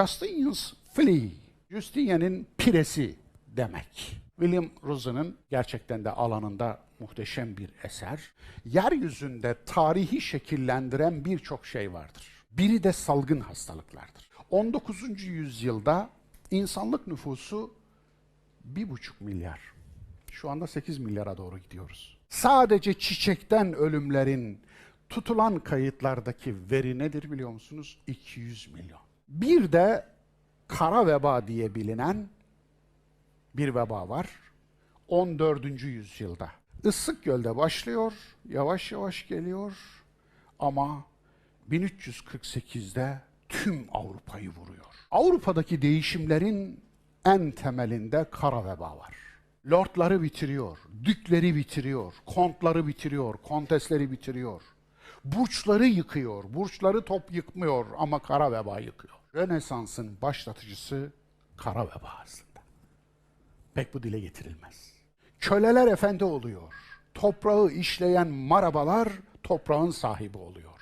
Justinian's Flea, Justinian'in piresi demek. William Rosen'ın gerçekten de alanında muhteşem bir eser. Yeryüzünde tarihi şekillendiren birçok şey vardır. Biri de salgın hastalıklardır. 19. yüzyılda insanlık nüfusu bir buçuk milyar. Şu anda 8 milyara doğru gidiyoruz. Sadece çiçekten ölümlerin tutulan kayıtlardaki veri nedir biliyor musunuz? 200 milyon. Bir de kara veba diye bilinen bir veba var. 14. yüzyılda. Issık Göl'de başlıyor, yavaş yavaş geliyor ama 1348'de tüm Avrupa'yı vuruyor. Avrupa'daki değişimlerin en temelinde kara veba var. Lordları bitiriyor, dükleri bitiriyor, kontları bitiriyor, kontesleri bitiriyor. Burçları yıkıyor, burçları top yıkmıyor ama kara veba yıkıyor. Rönesans'ın başlatıcısı kara veba aslında. Pek bu dile getirilmez. Köleler efendi oluyor. Toprağı işleyen marabalar toprağın sahibi oluyor.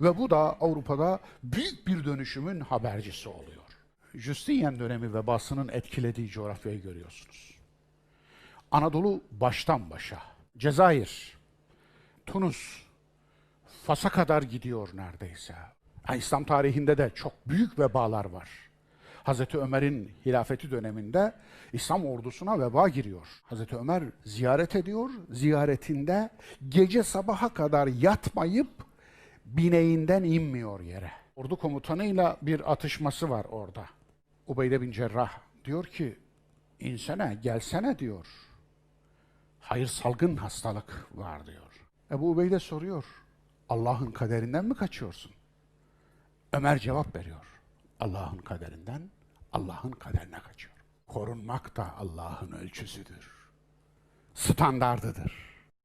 Ve bu da Avrupa'da büyük bir dönüşümün habercisi oluyor. Justinian dönemi vebasının etkilediği coğrafyayı görüyorsunuz. Anadolu baştan başa. Cezayir, Tunus, Fas'a kadar gidiyor neredeyse. Ha, İslam tarihinde de çok büyük vebalar var. Hazreti Ömer'in hilafeti döneminde İslam ordusuna veba giriyor. Hazreti Ömer ziyaret ediyor. Ziyaretinde gece sabaha kadar yatmayıp bineğinden inmiyor yere. Ordu komutanıyla bir atışması var orada. Ubeyde bin Cerrah diyor ki insene gelsene diyor. Hayır salgın hastalık var diyor. Ebu Ubeyde soruyor. Allah'ın kaderinden mi kaçıyorsun? Ömer cevap veriyor. Allah'ın kaderinden Allah'ın kaderine kaçıyor. Korunmak da Allah'ın ölçüsüdür. Standardıdır.